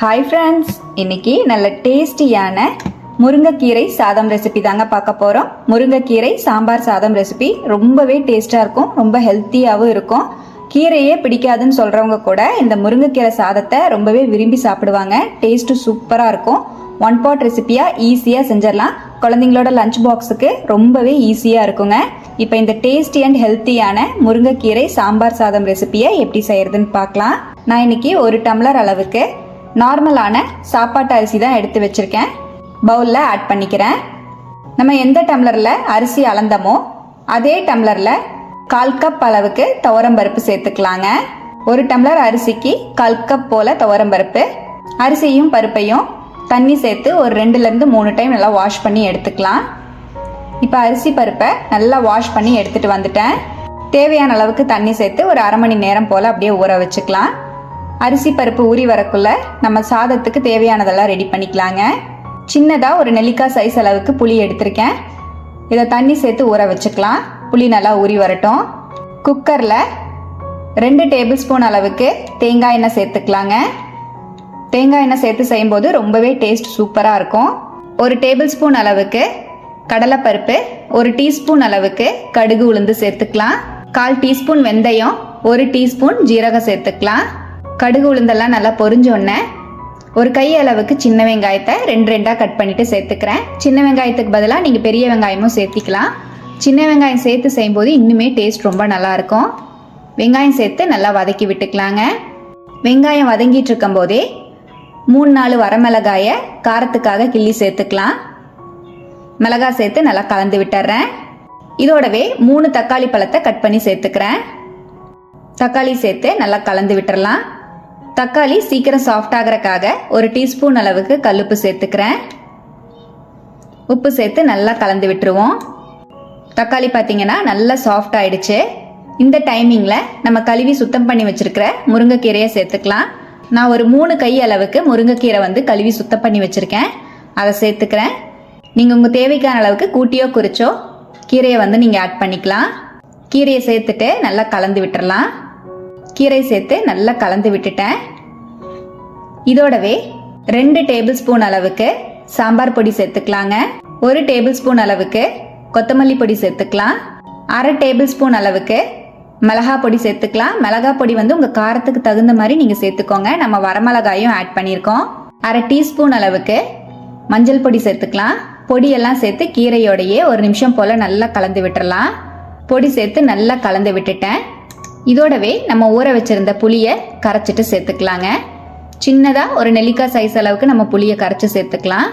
Hi friends இன்னைக்கு நல்ல டேஸ்டியான முருங்கைக்கீரை சாதம் ரெசிபி தாங்க பார்க்க போகிறோம் முருங்கைக்கீரை சாம்பார் சாதம் ரெசிபி ரொம்பவே டேஸ்ட்டாக இருக்கும் ரொம்ப ஹெல்த்தியாகவும் இருக்கும். கீரையே பிடிக்காதுன்னு சொல்கிறவங்க கூட இந்த முருங்கைக்கீரை சாதத்தை ரொம்பவே விரும்பி சாப்பிடுவாங்க. டேஸ்ட்டு சூப்பராக இருக்கும். ஒன் பாட் ரெசிபியாக ஈஸியாக செஞ்சிடலாம். குழந்தைங்களோட லஞ்ச் பாக்ஸுக்கு ரொம்பவே ஈஸியாக இருக்குங்க. இப்போ இந்த டேஸ்டி அண்ட் ஹெல்த்தியான முருங்கைக்கீரை சாம்பார் சாதம் ரெசிபியை எப்படி செய்யறதுன்னு பார்க்கலாம். நான் இன்னைக்கு ஒரு டம்ளர் அளவுக்கு நார்மலான சாப்பாட்டு அரிசி தான் எடுத்து வச்சுருக்கேன். பவுலில் ஆட் பண்ணிக்கிறேன். நம்ம எந்த டம்ளரில் அரிசி அளந்தமோ அதே டம்ளரில் கால் கப் அளவுக்கு துவரம்பருப்பு சேர்த்துக்கலாங்க. ஒரு டம்ளர் அரிசிக்கு கால் கப் போல் துவரம்பருப்பு அரிசியும் பருப்பையும் தண்ணி சேர்த்து ஒரு ரெண்டுலேருந்து மூணு டைம் நல்லா வாஷ் பண்ணி எடுத்துக்கலாம். இப்போ அரிசி பருப்பை நல்லா வாஷ் பண்ணி எடுத்துகிட்டு வந்துட்டேன். தேவையான அளவுக்கு தண்ணி சேர்த்து ஒரு அரை மணி நேரம் போல் அப்படியே ஊற வச்சுக்கலாம். அரிசி பருப்பு ஊறி வரக்குள்ள நம்ம சாதத்துக்கு தேவையானதெல்லாம் ரெடி பண்ணிக்கலாங்க. சின்னதாக ஒரு நெல்லிக்காய் சைஸ் அளவுக்கு புளி எடுத்திருக்கேன். இதை தண்ணி சேர்த்து ஊற வச்சுக்கலாம். புளி நல்லா ஊறி வரட்டும். குக்கரில் ரெண்டு டேபிள் ஸ்பூன் அளவுக்கு தேங்காய் எண்ணெய் சேர்த்துக்கலாங்க. தேங்காய் எண்ணெய் சேர்த்து செய்யும்போது ரொம்பவே டேஸ்ட் சூப்பராக இருக்கும். ஒரு டேபிள் ஸ்பூன் அளவுக்கு கடலைப்பருப்பு ஒரு டீஸ்பூன் அளவுக்கு கடுகு உளுந்து சேர்த்துக்கலாம். கால் டீஸ்பூன் வெந்தயம் ஒரு டீஸ்பூன் ஜீரகம் சேர்த்துக்கலாம். கடுகு உளுந்தெல்லாம் நல்லா பொரிஞ்சோடனே ஒரு கை அளவுக்கு சின்ன வெங்காயத்தை ரெண்டு ரெண்டாக கட் பண்ணிட்டு சேர்த்துக்கிறேன். சின்ன வெங்காயத்துக்கு பதிலாக நீங்கள் பெரிய வெங்காயமும் சேர்த்திக்கலாம். சின்ன வெங்காயம் சேர்த்து செய்யும்போது இன்னுமே டேஸ்ட் ரொம்ப நல்லாயிருக்கும் வெங்காயம் சேர்த்து நல்லா வதக்கி விட்டுக்கலாங்க. வெங்காயம் வதங்கிட்டு இருக்கும் போதே மூணு நாலு வரமிளகாயை காரத்துக்காக கிள்ளி சேர்த்துக்கலாம். மிளகாய் சேர்த்து நல்லா கலந்து விட்டுறேன். இதோடவே மூணு தக்காளி பழத்தை கட் பண்ணி சேர்த்துக்கிறேன். தக்காளி சேர்த்து நல்லா கலந்து விட்டுறலாம். தக்காளி சீக்கிரம் சாஃப்ட் ஆகிறக்காக ஒரு டீஸ்பூன் அளவுக்கு கல்லுப்பு சேர்த்துக்கிறேன். உப்பு சேர்த்து நல்லா கலந்து விட்டுருவோம். தக்காளி பார்த்தீங்கன்னா நல்லா சாஃப்ட் ஆயிடுச்சு. இந்த டைமிங்கில் நம்ம கழுவி சுத்தம் பண்ணி வச்சுருக்கிற முருங்கைக்கீரையை சேர்த்துக்கலாம். நான் ஒரு மூணு கை அளவுக்கு முருங்கைக்கீரை வந்து கழுவி சுத்தம் பண்ணி வச்சுருக்கேன். அதை சேர்த்துக்கிறேன். நீங்கள் உங்கள் தேவைக்கான அளவுக்கு கூட்டியோ குறிச்சோ கீரையை வந்து நீங்கள் ஆட் பண்ணிக்கலாம். கீரையை சேர்த்துட்டு நல்லா கலந்து விட்டுறலாம். கீரை சேர்த்து நல்லா கலந்து விட்டுட்டேன். இதோடவே ரெண்டு டேபிள் ஸ்பூன் அளவுக்கு சாம்பார் பொடி சேர்த்துக்கலாங்க. ஒரு டேபிள் ஸ்பூன் அளவுக்கு கொத்தமல்லி பொடி சேர்த்துக்கலாம். அரை டேபிள் ஸ்பூன் அளவுக்கு மிளகா பொடி சேர்த்துக்கலாம். மிளகா பொடி வந்து உங்கள் காரத்துக்கு தகுந்த மாதிரி நீங்கள் சேர்த்துக்கோங்க. நம்ம வரமிளகாயும் ஆட் பண்ணியிருக்கோம். அரை டீஸ்பூன் அளவுக்கு மஞ்சள் பொடி சேர்த்துக்கலாம். பொடியெல்லாம் சேர்த்து கீரையோடையே ஒரு நிமிஷம் போல் நல்லா கலந்து விட்டுறலாம். பொடி சேர்த்து நல்லா கலந்து விட்டுட்டேன். இதோடவே நம்ம ஊற வச்சிருந்த புளியை கரைச்சிட்டு சேர்த்துக்கலாங்க. சின்னதாக ஒரு நெல்லிக்காய் சைஸ் அளவுக்கு நம்ம புளியை கரைச்சி சேர்த்துக்கலாம்.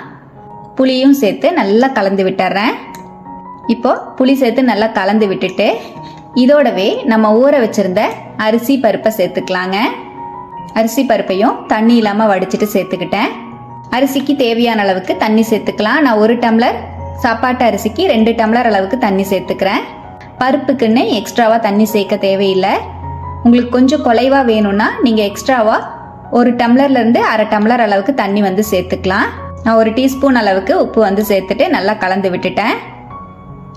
புளியும் சேர்த்து நல்லா கலந்து விட்டுறேன். இப்போ புளி சேர்த்து நல்லா கலந்து விட்டுட்டு இதோடவே நம்ம ஊற வச்சிருந்த அரிசி பருப்பை சேர்த்துக்கலாங்க. அரிசி பருப்பையும் தண்ணி இல்லாமல் வடிச்சிட்டு சேர்த்துக்கிட்டேன். அரிசிக்கு தேவையான அளவுக்கு தண்ணி சேர்த்துக்கலாம். நான் ஒரு டம்ளர் சாப்பாட்டு அரிசிக்கு ரெண்டு டம்ளர் அளவுக்கு தண்ணி சேர்த்துக்கிறேன். பருப்புக்குன்னு எக்ஸ்ட்ராவாக தண்ணி சேர்க்க தேவையில்லை. உங்களுக்கு கொஞ்சம் குலைவாக வேணும்னா நீங்கள் எக்ஸ்ட்ராவாக ஒரு டம்ளர்லேருந்து அரை டம்ளர் அளவுக்கு தண்ணி வந்து சேர்த்துக்கலாம். நான் ஒரு டீஸ்பூன் அளவுக்கு உப்பு வந்து சேர்த்துட்டு நல்லா கலந்து விட்டுட்டேன்.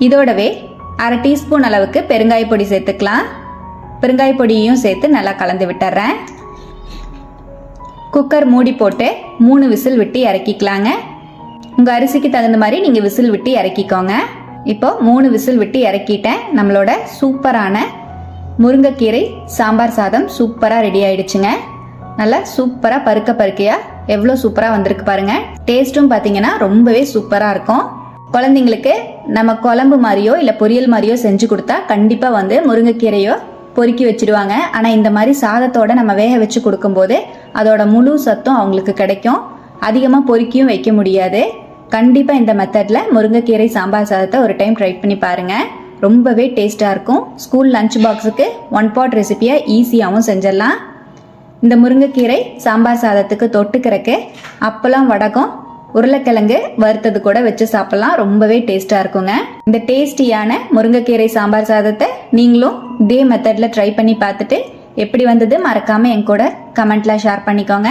இதோடவே அரை டீஸ்பூன் அளவுக்கு பெருங்காய பொடி சேர்த்துக்கலாம். பெருங்காய பொடியையும் சேர்த்து நல்லா கலந்து விட்டுறேன். குக்கர் மூடி போட்டு மூணு விசில் விட்டு இறக்கிக்கலாங்க. உங்கள் அரிசிக்கு தகுந்த மாதிரி நீங்கள் விசில் விட்டு இறக்கிக்கோங்க. இப்போ மூணு விசில் விட்டு இறக்கிட்டேன். நம்மளோட சூப்பரான முருங்கைக்கீரை சாம்பார் சாதம் சூப்பராக ரெடி ஆயிடுச்சுங்க. நல்லா சூப்பராக பருக்க பருக்கையாக எவ்வளோ சூப்பராக வந்திருக்கு பாருங்க. டேஸ்ட்டும் பார்த்தீங்கன்னா ரொம்பவே சூப்பராக இருக்கும். குழந்தைங்களுக்கு நம்ம குழம்பு மாதிரியோ இல்லை பொரியல் மாதிரியோ செஞ்சு கொடுத்தா கண்டிப்பாக வந்து முருங்கைக்கீரையோ பொறுக்கி வச்சிடுவாங்க. ஆனால் இந்த மாதிரி சாதத்தோட நம்ம வேக வச்சு கொடுக்கும்போது அதோட முழு சத்தும் அவங்களுக்கு கிடைக்கும். அதிகமாக பொறுக்கியும் வைக்க முடியாது. கண்டிப்பாக இந்த மெத்தடில் முருங்கைக்கீரை சாம்பார் சாதத்தை ஒரு டைம் ட்ரை பண்ணி பாருங்கள் ரொம்பவே டேஸ்ட்டாக இருக்கும். ஸ்கூல் லஞ்ச் பாக்ஸுக்கு ஒன் பாட் ரெசிபியை ஈஸியாகவும் செஞ்சிடலாம். இந்த முருங்கைக்கீரை சாம்பார் சாதத்துக்கு தொட்டுக்கிறக்கு அப்பளம் வடகம் உருளைக்கிழங்கு வறுத்தது கூட வச்சு சாப்பிடலாம். ரொம்பவே டேஸ்ட்டாக இருக்குங்க. இந்த டேஸ்டியான முருங்கைக்கீரை சாம்பார் சாதத்தை நீங்களும் இதே மெத்தடில் ட்ரை பண்ணி பார்த்துட்டு எப்படி வந்தது மறக்காமல் என் கூட கமெண்ட்டில் ஷேர் பண்ணிக்கோங்க.